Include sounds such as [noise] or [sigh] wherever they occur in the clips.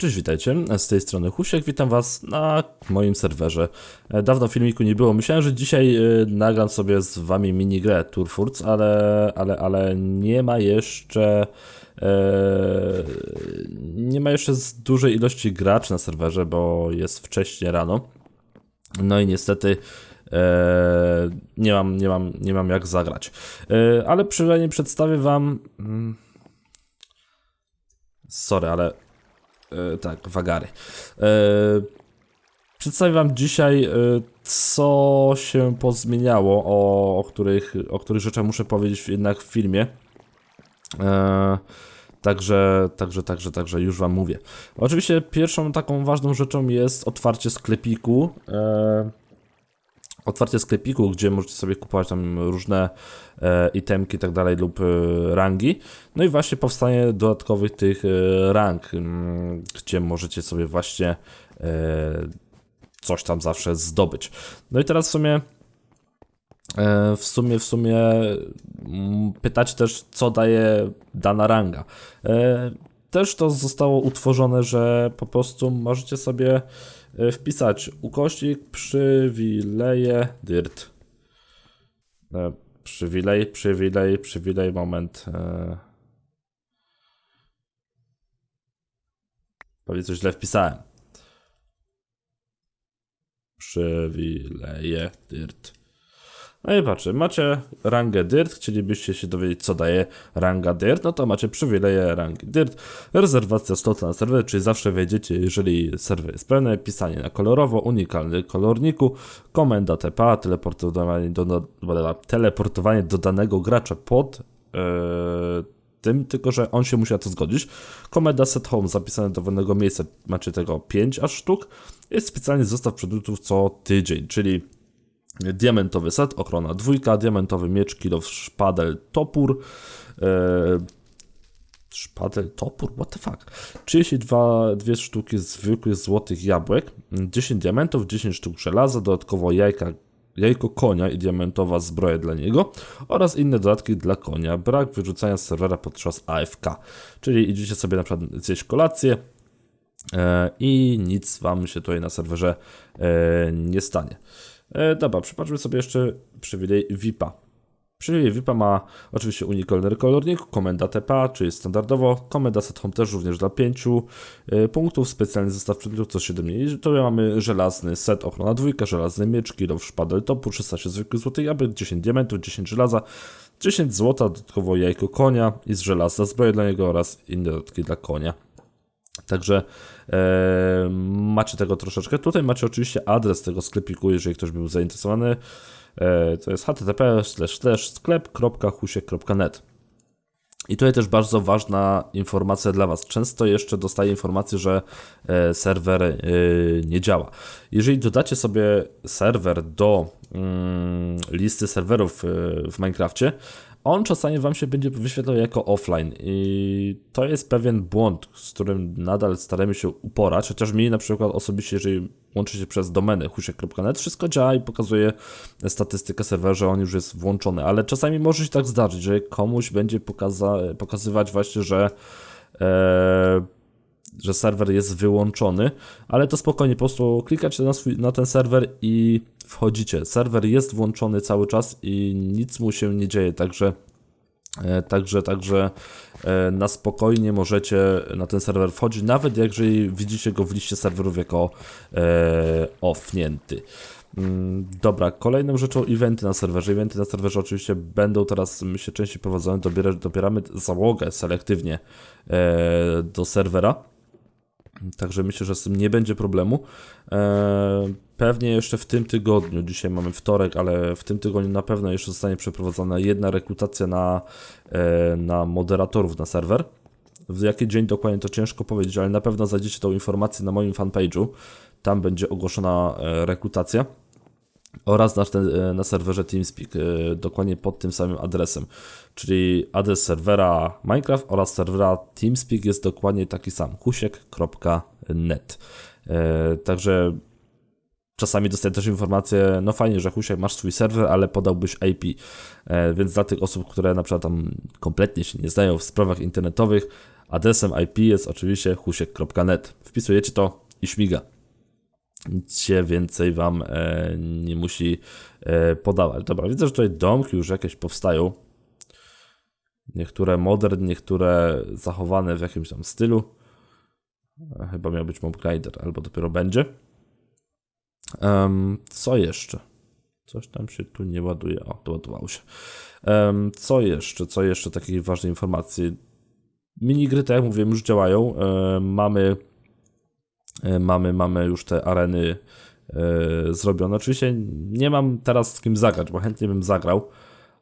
Cześć, witajcie. Z tej strony Husiek, witam was na moim serwerze. E, Dawno filmiku nie było. Myślałem, że dzisiaj e, nagram sobie z wami minigrę Turfurz, ale, ale, ale nie ma jeszcze e, nie ma jeszcze z dużej ilości graczy na serwerze, bo jest wcześnie rano. No i niestety nie, mam, nie, mam, nie mam jak zagrać. Ale przynajmniej przedstawię wam... Mm, sorry, ale E, tak, wagary. E, przedstawię Wam dzisiaj, e, co się pozmieniało, o, o, których, o których rzeczach muszę powiedzieć jednak w filmie. E, Także, także, także, także już Wam mówię. Oczywiście pierwszą taką ważną rzeczą jest otwarcie sklepiku. E, otwarcie sklepiku, gdzie możecie sobie kupować tam różne e, itemki i tak dalej lub e, rangi. No i właśnie powstanie dodatkowych tych e, rang, m, mm, gdzie możecie sobie właśnie e, coś tam zawsze zdobyć. No i teraz w sumie e, w sumie, w sumie mm, pytać też, co daje dana ranga. E, też to zostało utworzone, że po prostu możecie sobie wpisać ukośnik przywileje dirt. E, przywilej, przywilej, przywilej, moment. E... Powiedz, coś źle wpisałem. Przywileje dirt. No i patrzę, macie rangę DIRT, chcielibyście się dowiedzieć co daje ranga DIRT, no to macie przywileje rangi DIRT, rezerwacja slota na serwer, czyli zawsze wejdziecie, jeżeli serwer jest pełny, pisanie na kolorowo, unikalny kolorniku, komenda TPA, teleportowanie do, teleportowanie do danego gracza pod yy, tym, tylko że on się musi na to zgodzić. Komenda set home zapisane do wolnego miejsca, macie tego 5 aż sztuk, jest specjalnie zestaw produktów co tydzień, czyli diamentowy set, ochrona dwójka, diamentowy miecz, kilow, szpadel, topór, e, szpadel, topór, what the fuck, 32 dwie sztuki zwykłych złotych jabłek, 10 diamentów, 10 sztuk żelaza, dodatkowo jajka, jajko konia i diamentowa zbroja dla niego oraz inne dodatki dla konia, brak wyrzucania serwera podczas AFK, czyli idziecie sobie na przykład zjeść kolację, e, i nic wam się tutaj na serwerze e, nie stanie. E, dobra, przypatrzmy sobie jeszcze przywilej VIPa. Przywilej VIPa ma oczywiście unikalny kolornik, komenda TPA, czyli standardowo, komenda set home też również dla 5 e, punktów, specjalny zestaw przedmiotów co 7 dni. To mamy żelazny set, ochrona dwójka, żelazny miecz, kilow, szpadel topu, 16 zwykłych złotych jabłek, 10 diamentów, 10 żelaza, 10 złota, dodatkowo jajko konia i z żelaza zbroja dla niego oraz inne dodatki dla konia. Także e, macie tego troszeczkę. Tutaj macie oczywiście adres tego sklepiku, jeżeli ktoś był zainteresowany. E, to jest http sklep.husiek.net. I tutaj też bardzo ważna informacja dla Was. Często jeszcze dostaję informację, że e, serwer e, nie działa. Jeżeli dodacie sobie serwer do mm, listy serwerów e, w Minecrafcie, on czasami Wam się będzie wyświetlał jako offline i to jest pewien błąd, z którym nadal staramy się uporać, chociaż mi na przykład osobiście, jeżeli łączy się przez domenę husiek.net, wszystko działa i pokazuje statystykę serwera, że on już jest włączony, ale czasami może się tak zdarzyć, że komuś będzie pokaza pokazywać właśnie, że e, że serwer jest wyłączony, ale to spokojnie, po prostu klikacie na, swój, na ten serwer i wchodzicie. Serwer jest włączony cały czas i nic mu się nie dzieje, także e, Także, także e, na spokojnie możecie na ten serwer wchodzić, nawet jeżeli widzicie go w liście serwerów jako e, offnięty. Mm, dobra, kolejną rzeczą eventy na serwerze. Eventy na serwerze oczywiście będą teraz myślę częściej prowadzone. Dobiera, dobieramy załogę selektywnie e, do serwera. Także myślę, że z tym nie będzie problemu. E, pewnie jeszcze w tym tygodniu, dzisiaj mamy wtorek, ale w tym tygodniu na pewno jeszcze zostanie przeprowadzona jedna rekrutacja na, e, na moderatorów na serwer. W jaki dzień dokładnie to ciężko powiedzieć, ale na pewno znajdziecie tą informację na moim fanpage'u. Tam będzie ogłoszona e, rekrutacja oraz na, e, na serwerze TeamSpeak, e, dokładnie pod tym samym adresem. Czyli adres serwera Minecraft oraz serwera TeamSpeak jest dokładnie taki sam, husiek.net. E, także czasami dostaję też informację, no fajnie, że Husiek masz swój serwer, ale podałbyś IP. Więc dla tych osób, które na przykład tam kompletnie się nie znają w sprawach internetowych, Adresem IP jest oczywiście husiek.net. Wpisujecie to i śmiga. Nic się więcej wam e, nie musi e, podawać. Dobra, widzę, że tutaj domki już jakieś powstają. Niektóre modern, niektóre zachowane w jakimś tam stylu. E, Chyba miał być Mob Grinder, albo dopiero będzie. Em, co jeszcze? Coś tam się tu nie ładuje. O, doładowało się. Em, co jeszcze? Co jeszcze takiej ważnej informacji? Minigry, tak jak mówiłem, już działają. E, mamy, mamy, mamy już te areny e, zrobione. Oczywiście nie mam teraz z kim zagrać, bo chętnie bym zagrał,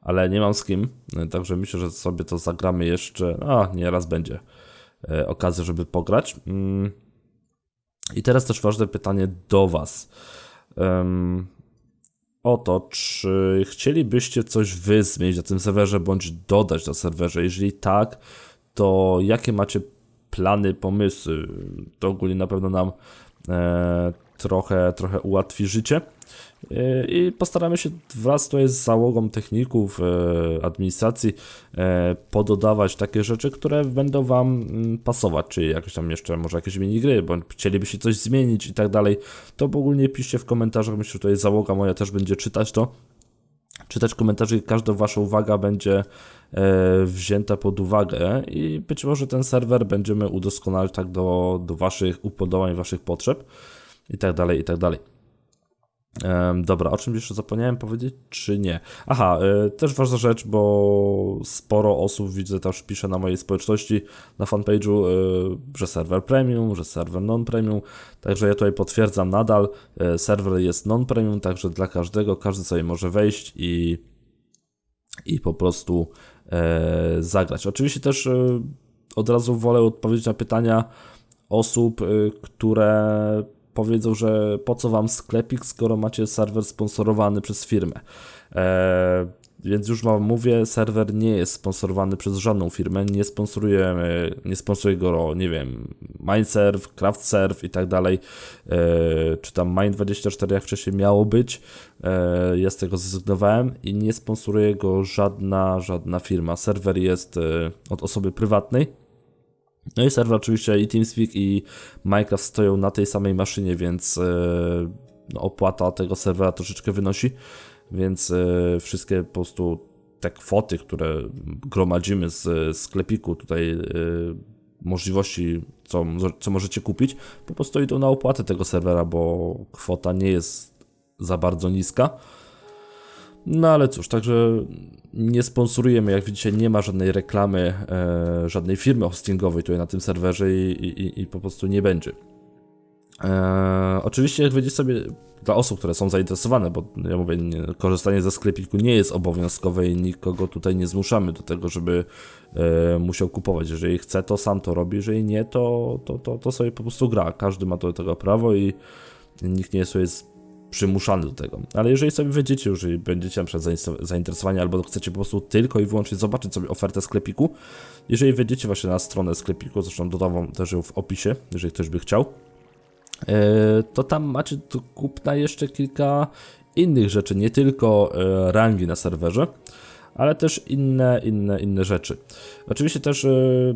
ale nie mam z kim. E, Także myślę, że sobie to zagramy jeszcze. A, nie, raz będzie e, okazja, żeby pograć. Mm. I teraz też ważne pytanie do Was. Em, o to, czy chcielibyście coś wy zmienić na tym serwerze, bądź dodać na serwerze? Jeżeli tak, to jakie macie plany, pomysły? To ogólnie na pewno nam e, trochę, trochę ułatwi życie. E, I postaramy się wraz tutaj z załogą techników, e, administracji e, pododawać takie rzeczy, które będą Wam mm, pasować, czyli jakieś tam jeszcze może jakieś minigry, bądź chcielibyście coś zmienić i tak dalej, to ogólnie piszcie w komentarzach, myślę, że tutaj załoga moja też będzie czytać to czytać komentarze i każda wasza uwaga będzie e, wzięta pod uwagę i być może ten serwer będziemy udoskonalać tak do, do waszych upodobań, waszych potrzeb i tak dalej, i tak dalej. Dobra, o czym jeszcze zapomniałem powiedzieć, czy nie? Aha, e, też ważna rzecz, bo sporo osób widzę też pisze na mojej społeczności, na fanpage'u, e, że serwer premium, że serwer non-premium, także ja tutaj potwierdzam nadal, e, serwer jest non-premium, także dla każdego, każdy sobie może wejść i, i po prostu zagrać. Oczywiście też od razu wolę odpowiedzieć na pytania osób, które powiedzą, że po co wam sklepik, skoro macie serwer sponsorowany przez firmę. E, więc już wam mówię, serwer nie jest sponsorowany przez żadną firmę, nie sponsorujemy, nie sponsoruje go, nie wiem, Mindserve, CraftServe i tak dalej, e, czy tam Mind24 jak wcześniej miało być, e, ja z tego zrezygnowałem i nie sponsoruje go żadna, żadna firma. Serwer jest od osoby prywatnej, no i serwer oczywiście i TeamSpeak i Minecraft stoją na tej samej maszynie, więc e, no, opłata tego serwera troszeczkę wynosi, więc e, wszystkie po prostu te kwoty, które gromadzimy z sklepiku tutaj e, możliwości, co, co możecie kupić, po prostu idą na opłatę tego serwera, bo kwota nie jest za bardzo niska. No ale cóż, także nie sponsorujemy, jak widzicie, nie ma żadnej reklamy, e, żadnej firmy hostingowej tutaj na tym serwerze i, i, i po prostu nie będzie. E, oczywiście, jak widzicie sobie, dla osób, które są zainteresowane, bo ja mówię, nie, korzystanie ze sklepiku nie jest obowiązkowe i nikogo tutaj nie zmuszamy do tego, żeby e, musiał kupować. Jeżeli chce, to sam to robi, jeżeli nie, to, to, to, to sobie po prostu gra. Każdy ma do tego prawo i nikt nie jest sobie przymuszany do tego. Ale jeżeli sobie wejdziecie, jeżeli będziecie na przykład zainteresowani albo chcecie po prostu tylko i wyłącznie zobaczyć sobie ofertę sklepiku, jeżeli wejdziecie właśnie na stronę sklepiku, zresztą dodam też ją w opisie, jeżeli ktoś by chciał, e, to tam macie do kupna jeszcze kilka innych rzeczy, nie tylko e, rangi na serwerze, ale też inne, inne, inne rzeczy. Oczywiście też e,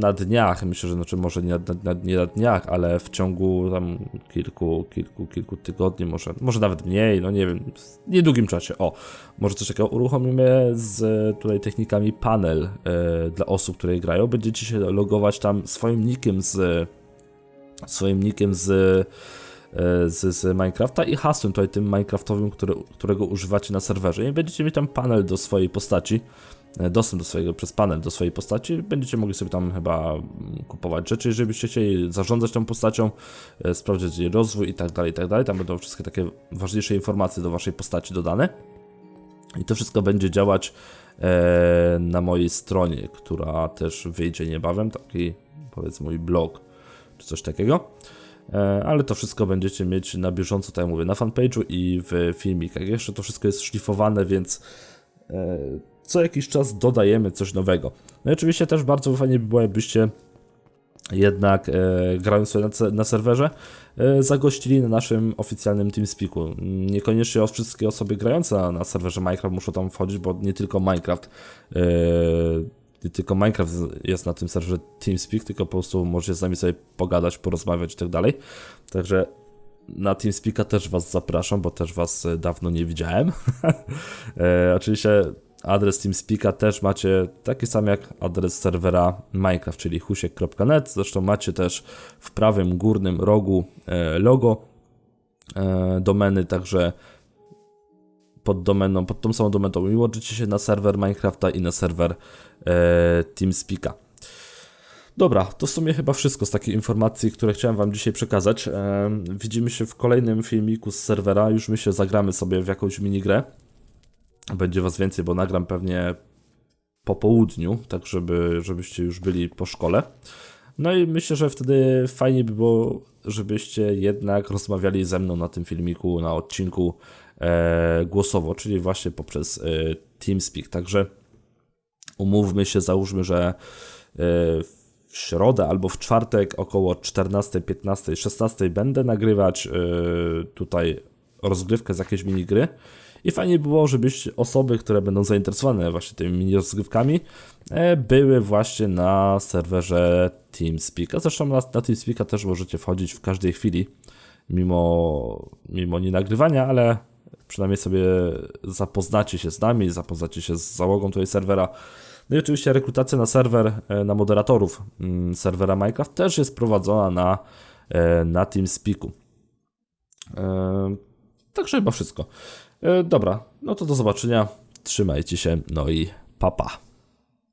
na dniach, myślę, że znaczy może nie na, na, nie na dniach, ale w ciągu tam kilku, kilku, kilku tygodni, może, może nawet mniej, no nie wiem, w niedługim czasie, o, może coś takiego uruchomimy z tutaj technikami panel e, dla osób, które grają, będziecie się logować tam swoim nickiem z swoim nickiem z e, z, z Minecrafta i hasłem tutaj tym Minecraftowym, który, którego używacie na serwerze. I będziecie mieć tam panel do swojej postaci, e, dostęp do swojego, przez panel do swojej postaci, będziecie mogli sobie tam chyba kupować rzeczy, jeżeli byście chcieli zarządzać tą postacią, e, sprawdzić jej rozwój i tak dalej, i tak dalej, tam będą wszystkie takie ważniejsze informacje do waszej postaci dodane i to wszystko będzie działać e, na mojej stronie, która też wyjdzie niebawem, taki powiedzmy mój blog, czy coś takiego. E, ale to wszystko będziecie mieć na bieżąco, tak jak mówię, na fanpage'u i w filmikach. Jeszcze to wszystko jest szlifowane, więc e, co jakiś czas dodajemy coś nowego. No i oczywiście też bardzo fajnie by było, jakbyście jednak e, grając sobie na, na serwerze, e, zagościli na naszym oficjalnym TeamSpeaku. Niekoniecznie wszystkie osoby grające na, na serwerze Minecraft muszą tam wchodzić, bo nie tylko Minecraft e, nie tylko Minecraft jest na tym serwerze TeamSpeak, tylko po prostu możecie z nami sobie pogadać, porozmawiać i tak dalej. Także na TeamSpeaka też Was zapraszam, bo też Was e, dawno nie widziałem. [laughs] e, oczywiście adres TeamSpeaka też macie taki sam jak adres serwera Minecraft, czyli husiek.net. Zresztą macie też w prawym górnym rogu e, logo e, domeny, także pod domeną, pod tą samą domeną łączycie się na serwer Minecrafta i na serwer e, TeamSpeaka. Dobra, to w sumie chyba wszystko z takich informacji, które chciałem Wam dzisiaj przekazać. Widzimy się w kolejnym filmiku z serwera. Już my się zagramy sobie w jakąś minigrę. Będzie Was więcej, bo nagram pewnie po południu, tak żeby, żebyście już byli po szkole. No i myślę, że wtedy fajnie by było, żebyście jednak rozmawiali ze mną na tym filmiku, na odcinku e, głosowo, czyli właśnie poprzez e, TeamSpeak. Także umówmy się, załóżmy, że e, w środę albo w czwartek około 14, 15, 16 będę nagrywać e, tutaj rozgrywkę z jakiejś minigry. I fajnie było, żebyś osoby, które będą zainteresowane właśnie tymi mini rozgrywkami, e, były właśnie na serwerze TeamSpeak. zresztą na, na TeamSpeaka też możecie wchodzić w każdej chwili, mimo, mimo nie nagrywania, ale przynajmniej sobie zapoznacie się z nami, zapoznacie się z załogą tutaj serwera. No i oczywiście rekrutacja na serwer, e, na moderatorów mm, serwera Minecraft też jest prowadzona na, e, na TeamSpeaku. Także chyba wszystko. Dobra, no to do zobaczenia. Trzymajcie się, no i papa.